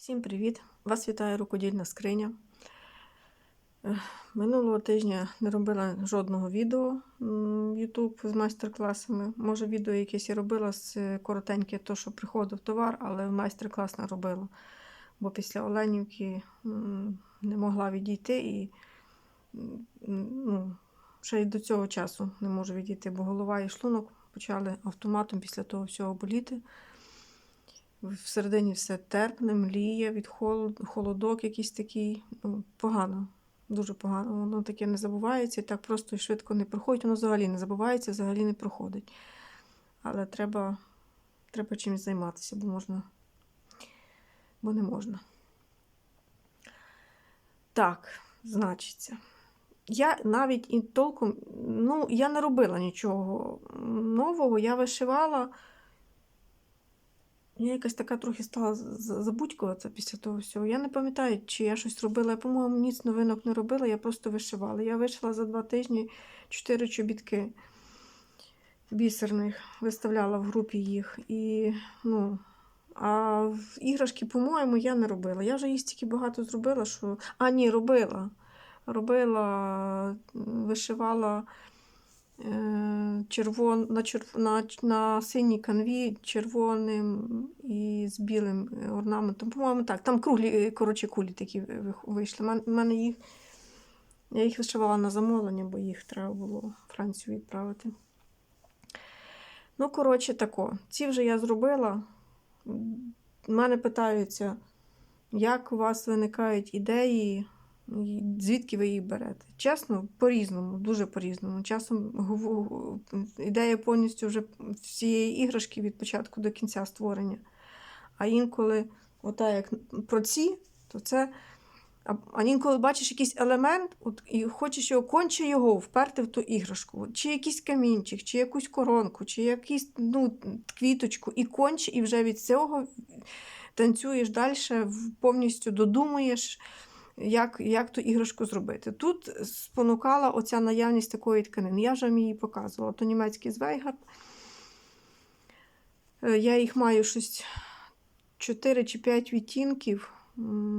Всім привіт! Вас вітає рукодільна скриня. Минулого тижня не робила жодного відео YouTube з майстер-класами. Може, відео якесь я робила з е, коротеньке, то, що приходив товар, але майстер-клас не робила. Бо після Оленівки не могла відійти і ну, ще й до цього часу не можу відійти, бо голова і шлунок почали автоматом після того всього боліти. Всередині все терпне, мліє від холод, холодок якийсь такий. Ну, погано, дуже погано. Воно таке не забувається і так просто і швидко не проходить. Воно взагалі не забувається, взагалі не проходить. Але треба, треба чимось займатися, бо можна, бо не можна. Так, значиться. Я навіть і толком, ну, я не робила нічого нового, я вишивала. Я якась така трохи стала забудькуватися після того всього. Я не пам'ятаю, чи я щось робила. Я, по-моєму, ніц новинок не робила, я просто вишивала. Я вишила за два тижні чотири чобітки бісерних, виставляла в групі їх. І, ну, а іграшки, по-моєму, я не робила. Я вже їх стільки багато зробила, що. А, ні, робила. Робила, вишивала червон, на, черв, на, на синій канві червоним і з білим е, орнаментом. По-моєму, так. Там круглі, е, коротше, кулі такі вийшли. У мене їх, я їх вишивала на замовлення, бо їх треба було в Францію відправити. Ну, коротше, тако. Ці вже я зробила. У мене питаються, як у вас виникають ідеї, звідки ви їх берете? Чесно, по-різному, дуже по-різному. Часом ідея повністю вже всієї іграшки від початку до кінця створення. А інколи, ота як про ці, то це. А, інколи бачиш якийсь елемент, от, і хочеш його конче його вперти в ту іграшку. Чи якийсь камінчик, чи якусь коронку, чи якусь ну, квіточку, і конче, і вже від цього танцюєш далі, повністю додумуєш, як, як ту іграшку зробити. Тут спонукала оця наявність такої тканини. Я вже вам її показувала. То німецький звейгард. Я їх маю щось 4 чи 5 відтінків.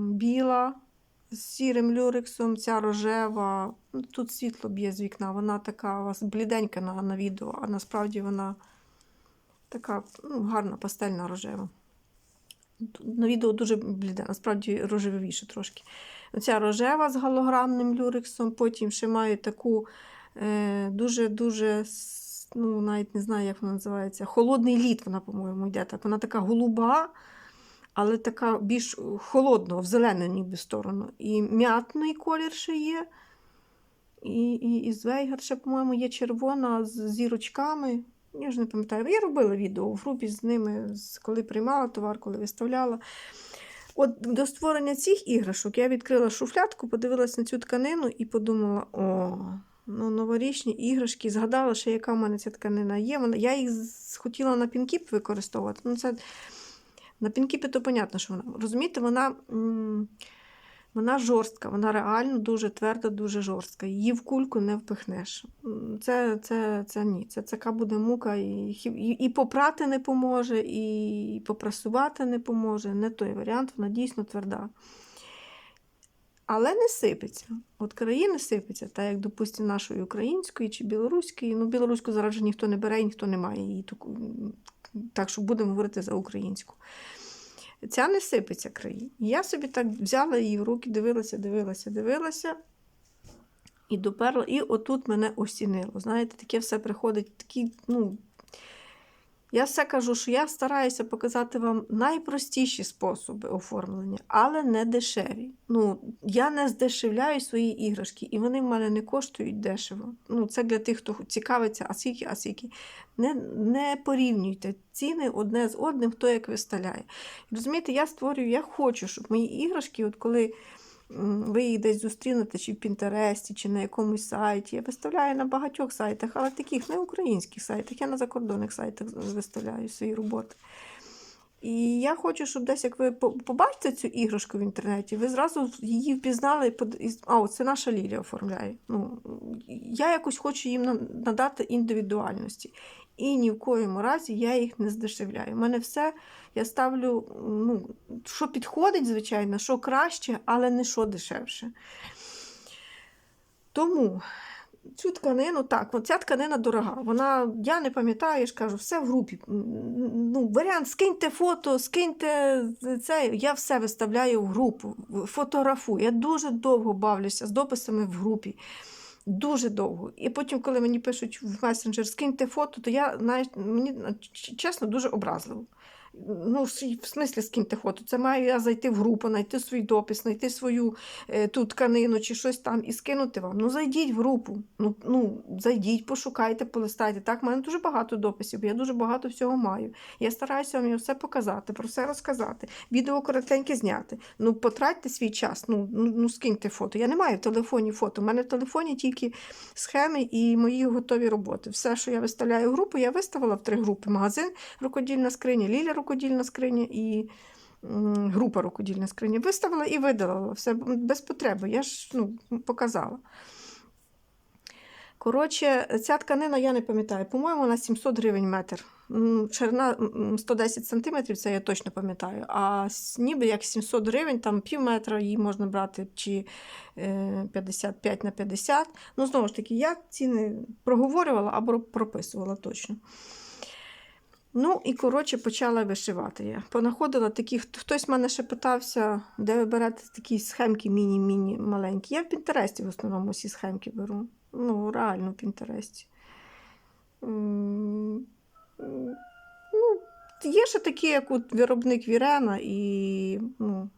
Біла з сірим люрексом, ця рожева. Ну, Тут світло б'є з вікна. Вона така у вас бліденька на, на відео, а насправді вона така ну, гарна пастельна рожева. На відео дуже бліде, насправді рожевіше трошки. Оця рожева з голограмним люрексом, потім ще маю таку дуже-дуже, ну, навіть не знаю, як вона називається, холодний лід, вона, по-моєму, йде так. Вона така голуба, але така більш холодного, в зелену ніби сторону. І м'ятний колір ще є. І, і, і Звейгар ще, по-моєму, є червона з зірочками. Я ж не пам'ятаю. Я робила відео в групі з ними, коли приймала товар, коли виставляла. От до створення цих іграшок я відкрила шуфлятку, подивилася на цю тканину і подумала: о, ну новорічні іграшки. Згадала, що яка в мене ця тканина є. Вона, я їх хотіла на пінкіп використовувати. Ну, це, на пінкіпі то понятно, що вона. Розумієте, вона, м, вона жорстка, вона реально дуже тверда, дуже жорстка. Її в кульку не впихнеш. Це, це, це ні. Це така буде мука. І, і, і попрати не поможе, і попрасувати не поможе. Не той варіант, вона дійсно тверда. Але не сипеться. От країни сипеться, так як, допустимо, нашої української чи білоруської. Ну, білоруську зараз же ніхто не бере і ніхто не має її. Так що будемо говорити за українську. Ця не сипеться країн. Я собі так взяла її в руки, дивилася, дивилася, дивилася. І доперла, і отут мене осінило. Знаєте, таке все приходить, такі, ну. Я все кажу, що я стараюся показати вам найпростіші способи оформлення, але не дешеві. Ну, я не здешевляю свої іграшки, і вони в мене не коштують дешево. Ну, це для тих, хто цікавиться, а скільки, а скільки. Не, не порівнюйте ціни одне з одним, хто як виставляє. Розумієте, я створюю, я хочу, щоб мої іграшки, от коли ви їх десь зустрінете, чи в Пінтересті, чи на якомусь сайті. Я виставляю на багатьох сайтах, але таких не українських сайтах, я на закордонних сайтах виставляю свої роботи. І я хочу, щоб десь, як ви побачите цю іграшку в інтернеті, ви зразу її впізнали і А, от це наша Лілія оформляє. Ну, я якось хочу їм надати індивідуальності. І ні в коєму разі я їх не здешевляю. У мене все я ставлю, ну, що підходить, звичайно, що краще, але не що дешевше. Тому цю тканину, так, ця тканина дорога. Вона, я не пам'ятаю, я ж кажу, все в групі. Ну, варіант, скиньте фото, скиньте це. Я все виставляю в групу, фотографую. Я дуже довго бавлюся з дописами в групі. Дуже довго. І потім, коли мені пишуть в месенджер, скиньте фото, то я навіть мені чесно дуже образливо. Ну, в с- в смислі скиньте фото. Це маю я зайти в групу, знайти свій допис, знайти свою е, ту тканину чи щось там і скинути вам. Ну, зайдіть в групу. Ну, ну, зайдіть, пошукайте, полистайте. Так, в мене дуже багато дописів, я дуже багато всього маю. Я стараюся вам все показати, про все розказати. Відео коротеньке зняти. Ну, потратьте свій час, ну, ну, ну скиньте фото. Я не маю в телефоні фото. У мене в телефоні тільки схеми і мої готові роботи. Все, що я виставляю в групу, я виставила в три групи: магазин, рукодільна скриня, Ліля рукодільна скриня і група рукодільна скриня. Виставила і видалила. Все без потреби. Я ж ну, показала. Коротше, ця тканина, я не пам'ятаю, по-моєму, вона 700 гривень метр. Ширина 110 сантиметрів, це я точно пам'ятаю. А ніби як 700 гривень, там пів метра її можна брати, чи е, 55 на 50. Ну, знову ж таки, я ціни проговорювала або прописувала точно. Ну, і коротше, почала вишивати я. Понаходила такі, хт- хтось мене ще питався, де ви берете такі схемки міні-міні маленькі. Я в Пінтересті в основному всі схемки беру. Ну, реально в Пінтересті. Ну, є ще такі, як от виробник Вірена, і ну,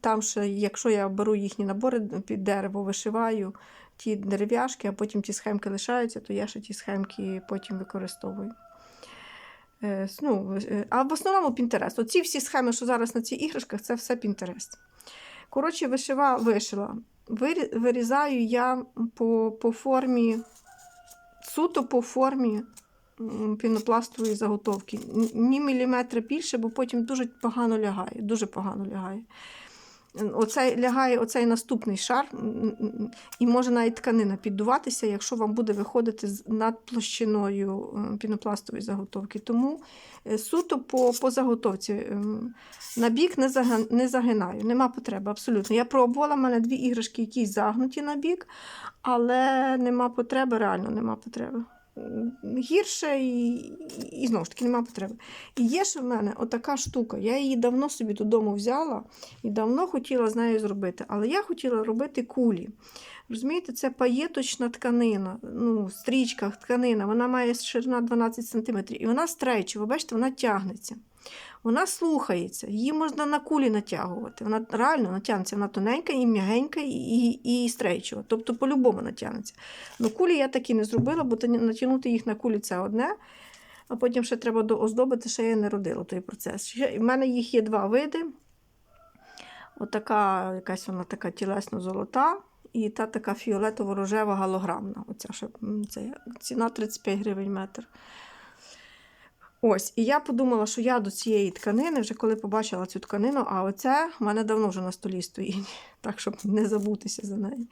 там ще, якщо я беру їхні набори під дерево, вишиваю ті дерев'яшки, а потім ті схемки лишаються, то я ще ті схемки потім використовую. Е, ну, е, а в основному Pinterest. Оці всі схеми, що зараз на цих іграшках, це все Pinterest. Коротше, вишива, вишила. Вирізаю я по, по формі, суто по формі пінопластової заготовки. Ні міліметра більше, бо потім дуже погано лягає. Дуже погано лягає. Оцей лягає оцей наступний шар, і може навіть тканина піддуватися, якщо вам буде виходити над площиною е, пінопластової заготовки. Тому е, суто по, по заготовці ем, на бік не, не загинаю, нема потреби абсолютно. Я пробувала, в мене дві іграшки, які загнуті на бік, але нема потреби, реально нема потреби. Гірше і, і, і знову ж таки немає потреби. І є ще в мене отака штука. Я її давно собі додому взяла і давно хотіла з нею зробити. Але я хотіла робити кулі. Розумієте, це паєточна тканина, ну, в стрічках тканина, вона має ширина 12 см, і вона стрейчова, бачите, вона тягнеться. Вона слухається, її можна на кулі натягувати. Вона реально натягнеться, вона тоненька і м'ягенька, і, і, стрейчова. Тобто по-любому натягнеться. Ну, кулі я такі не зробила, бо натягнути їх на кулі це одне. А потім ще треба дооздобити, ще я не родила той процес. В мене їх є два види. Отака якась вона така тілесно-золота, і та така фіолетово-рожева галограмна. Оця ще, це, ціна 35 гривень метр. Ось, і я подумала, що я до цієї тканини, вже коли побачила цю тканину, а оце в мене давно вже на столі стоїть, так щоб не забутися за неї.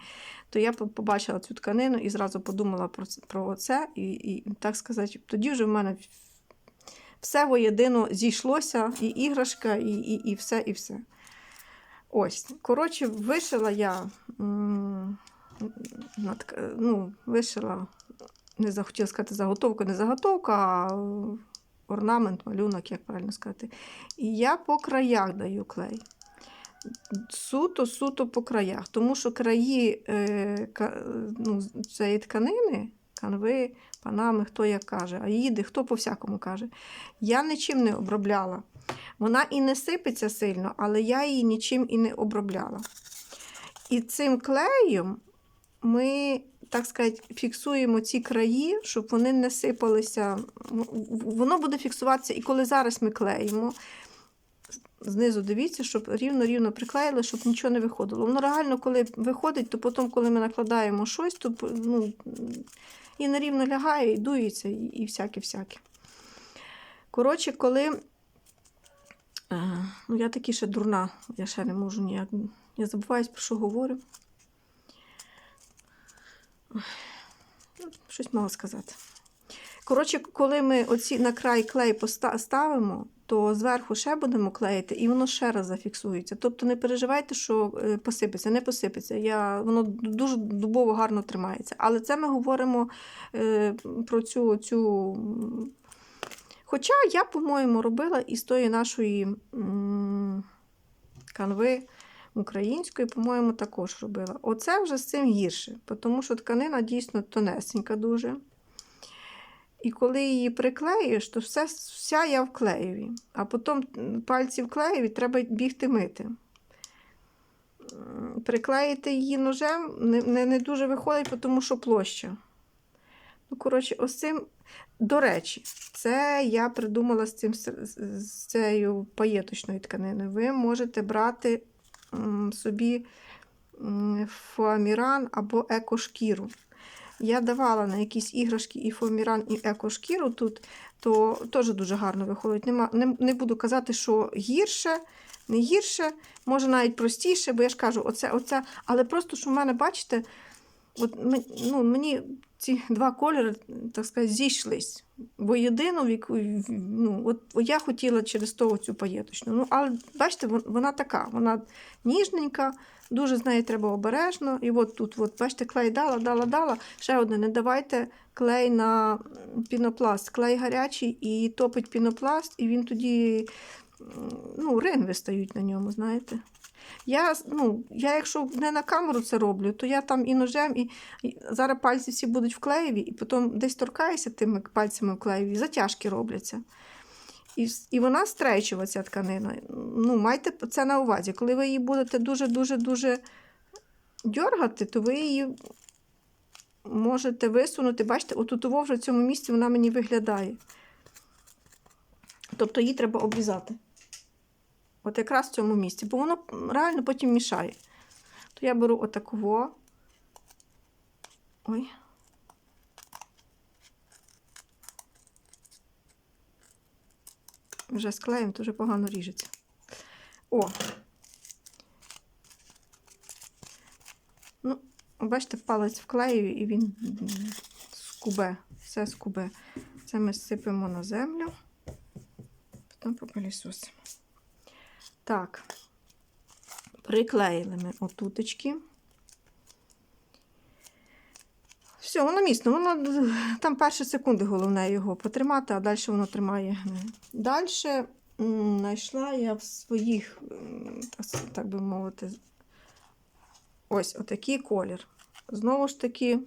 То я побачила цю тканину і зразу подумала про це, про це. І, і так сказати, тоді вже в мене все воєдино зійшлося, і іграшка, і, і, і все, і все. Ось, коротше, вишила я. ну, вишила, не захотіла сказати заготовку, не заготовка, а орнамент, малюнок, як правильно сказати. І я по краях даю клей. Суто, суто по краях. Тому що краї е, ка, ну, цієї тканини, канви, панами, хто як каже, аїди, хто по-всякому каже, я нічим не обробляла. Вона і не сипеться сильно, але я її нічим і не обробляла. І цим клеєм ми, так сказати, фіксуємо ці краї, щоб вони не сипалися. Воно буде фіксуватися, і коли зараз ми клеїмо, знизу дивіться, щоб рівно-рівно приклеїли, щоб нічого не виходило. Воно реально, коли виходить, то потім, коли ми накладаємо щось, то ну, і нерівно лягає, і дується, і, всяке-всяке. Коротше, коли. Е, ну, я таки ще дурна, я ще не можу ніяк. Я забуваюсь, про що говорю. Ну, Щось мала сказати. Коротше, коли ми оці на край клей ставимо, то зверху ще будемо клеїти, і воно ще раз зафіксується. Тобто не переживайте, що е, посипеться, не посипеться. Я, воно дуже дубово гарно тримається. Але це ми говоримо е, про цю. цю... Хоча я, по-моєму, робила із тої нашої м, канви української, по-моєму, також робила. Оце вже з цим гірше, тому що тканина дійсно тонесенька дуже. І коли її приклеїш, то все, вся я в клеєві. А потім пальці в клеєві треба бігти мити. Приклеїти її ножем не, не, не дуже виходить, тому що площа. Ну, коротше, ось цим, до речі, це я придумала з, цим, з, цією паєточною тканиною. Ви можете брати собі фоаміран або екошкіру. Я давала на якісь іграшки і фоаміран, і екошкіру тут, то теж дуже гарно виходить. Нема, не, не буду казати, що гірше, не гірше, може навіть простіше, бо я ж кажу, оце, оце, але просто, що в мене, бачите, от, ну, мені ці два кольори, так сказати, зійшлись. Воєдину, в яку, ну, от, я хотіла через того цю паєточну. Ну, але бачите, вона така, вона ніжненька, дуже з нею треба обережно. І от тут, от, бачите, клей дала, дала, дала. Ще одне, не давайте клей на пінопласт. Клей гарячий і топить пінопласт, і він тоді ну, ринви стають на ньому, знаєте. Я, ну, я, якщо не на камеру це роблю, то я там і ножем, і, і зараз пальці всі будуть в клеєві, і потім десь торкаюся тими пальцями в клеєві, затяжки робляться. І, і вона стрейчова, ця тканина. Ну, майте це на увазі. Коли ви її будете дуже-дуже-дуже дьоргати, то ви її можете висунути. Бачите, отут вже в цьому місці вона мені виглядає. Тобто її треба обрізати. От якраз в цьому місці, бо воно реально потім мішає. То я беру отакого. Ой. Вже з клеєм, то вже погано ріжеться. О. Ну, бачите, палець вклею і він скубе. Все скубе. Це ми сипемо на землю. Потім попилісосимо. Так, приклеїли ми отуточки. Все, воно міцно, воно там перші секунди головне його потримати, а далі воно тримає. Далі знайшла я в своїх, так, би мовити, ось отакий колір. Знову ж таки,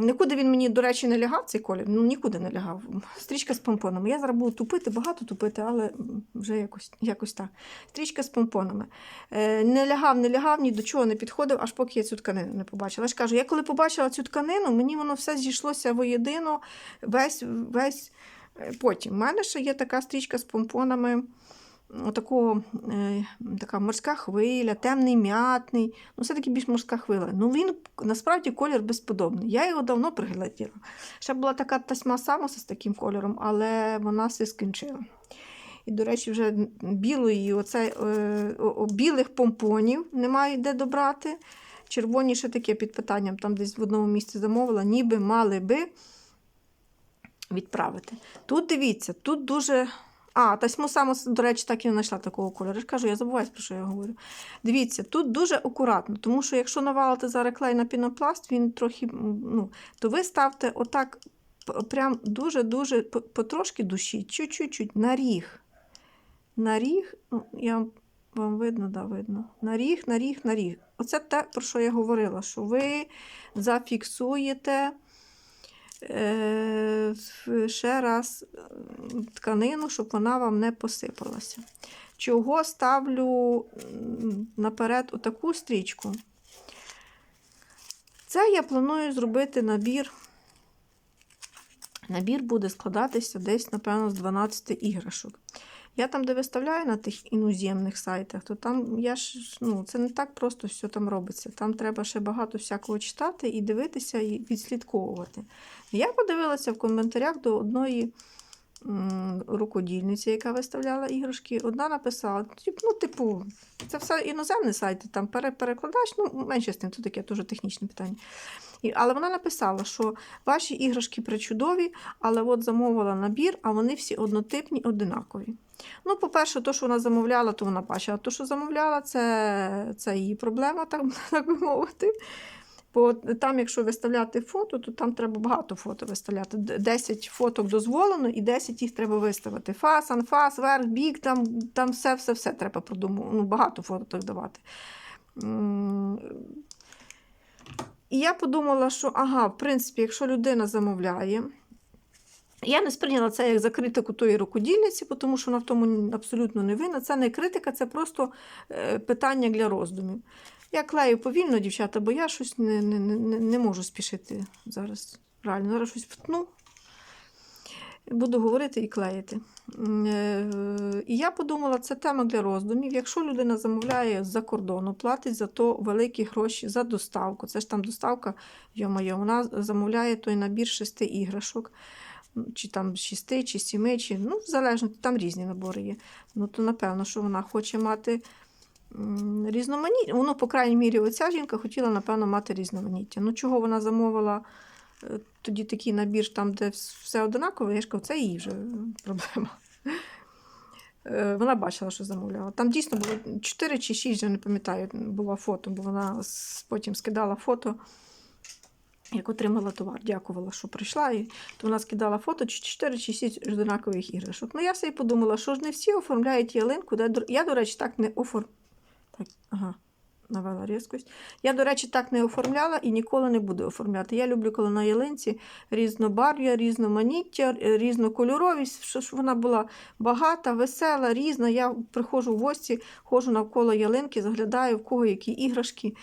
нікуди він мені, до речі, не лягав цей колір. Ну, нікуди не лягав. Стрічка з помпонами. Я зараз буду тупити, багато тупити, але вже якось, якось так. Стрічка з помпонами. Е, не лягав, не лягав, ні до чого не підходив, аж поки я цю тканину не побачила. Я кажу, я коли побачила цю тканину, мені воно все зійшлося воєдино, весь, весь е, потім. У мене ще є така стрічка з помпонами. Отакого, е, така морська хвиля, темний м'ятний. Ну, все-таки більш морська хвиля. Ну, він насправді колір безподобний. Я його давно пригляділа. Ще була така тасьма самоса з таким кольором, але вона все скінчила. І, до речі, вже білої, оце, е, о- о, білих помпонів немає де добрати. Червоні ще таке під питанням, там десь в одному місці замовила, ніби мали би відправити. Тут дивіться, тут дуже. А, тасьму саму, до речі, так і не знайшла такого кольору. Я ж кажу, я забуваюсь, про що я говорю. Дивіться, тут дуже акуратно, тому що якщо навалити зараз клей на пінопласт, він трохи, ну, то ви ставте отак, прям дуже-дуже потрошки душі, чуть-чуть, на ріг. На ріг, ну, я вам видно, да, видно. На ріг, на ріг, на ріг. Оце те, про що я говорила, що ви зафіксуєте ще раз е, тканину, щоб вона вам не посипалася. Чого ставлю наперед отаку стрічку? Це я планую зробити набір. Набір буде складатися десь, напевно, з 12 іграшок. Я там, де виставляю на тих іноземних сайтах, то там я ж, ну, це не так просто все там робиться. Там треба ще багато всякого читати і дивитися, і відслідковувати. Я подивилася в коментарях до одної м, рукодільниця, яка виставляла іграшки. Одна написала: ну, типу, це все іноземні сайти, там перекладач, ну, менше з тим, це таке дуже технічне питання. І, але вона написала, що ваші іграшки причудові, але от замовила набір, а вони всі однотипні, одинакові. Ну, по-перше, то, що вона замовляла, то вона бачила. То, що замовляла, це, це її проблема, так, так би мовити. Бо там, якщо виставляти фото, то там треба багато фото виставляти. Д- 10 фоток дозволено і 10 їх треба виставити. Фас, анфас, верх, бік, там, там все, все, все треба продумувати. Ну, багато фоток давати. І я подумала, що ага, в принципі, якщо людина замовляє. Я не сприйняла це як за критику тої рукодільниці, тому що вона в тому абсолютно не винна. Це не критика, це просто е, питання для роздумів. Я клею повільно, дівчата, бо я щось не, не, не, не можу спішити зараз. Реально, зараз щось втну. Буду говорити і клеїти. Е, І я подумала, це тема для роздумів. Якщо людина замовляє з-за кордону, платить за то великі гроші за доставку. Це ж там доставка, йо-моє, вона замовляє той набір шести іграшок, чи там шести, чи сіми, чи ну, залежно, там різні набори є. Ну, то напевно, що вона хоче мати різноманіття. Ну, по крайній мірі, оця жінка хотіла, напевно, мати різноманіття. Ну, чого вона замовила тоді такий набір, там, де все однакове, я ж кажу, це її вже проблема. Е, Вона бачила, що замовляла. Там дійсно було 4 чи 6, вже не пам'ятаю, було фото, бо вона потім скидала фото, як отримала товар. Дякувала, що прийшла. І то вона скидала фото 4 чи 6 однакових іграшок. Ну, я собі подумала, що ж не всі оформляють ялинку. Я, до речі, так не оформ... Так, ага, навела різкость. Я, до речі, так не оформляла і ніколи не буду оформляти. Я люблю, коли на ялинці різнобарв'я, різноманіття, е, різнокольоровість, щоб вона була багата, весела, різна. Я приходжу в гості, ходжу навколо ялинки, заглядаю, в кого які іграшки,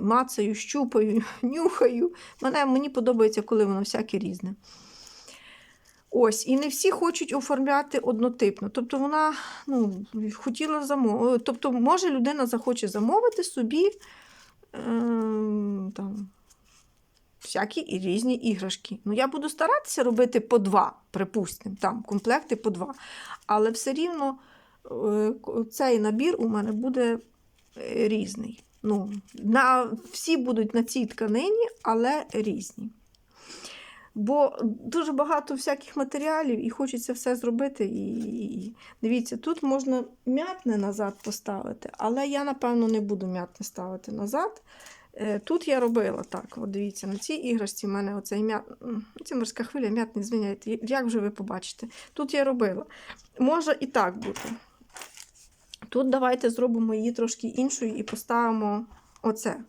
мацаю, щупаю, нюхаю. Мене, мені подобається, коли воно всяке різне. Ось, і не всі хочуть оформляти однотипно. Тобто вона ну, хотіла замовити. Тобто, може, людина захоче замовити собі ем, там, всякі і різні іграшки. Ну, я буду старатися робити по два, припустимо, там комплекти по два. Але все рівно е, цей набір у мене буде е, різний. Ну, на, всі будуть на цій тканині, але різні. Бо дуже багато всяких матеріалів, і хочеться все зробити. І, дивіться, тут можна м'ятне назад поставити, але я, напевно, не буду м'ятне ставити назад. Е, Тут я робила так. От дивіться, на цій іграшці в мене оцей м'ят... Це морська хвиля, м'ятний, звиняйте. Як вже ви побачите? Тут я робила. Може і так бути. Тут давайте зробимо її трошки іншою і поставимо оце.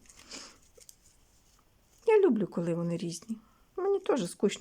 Я люблю, коли вони різні. Мені теж скучно.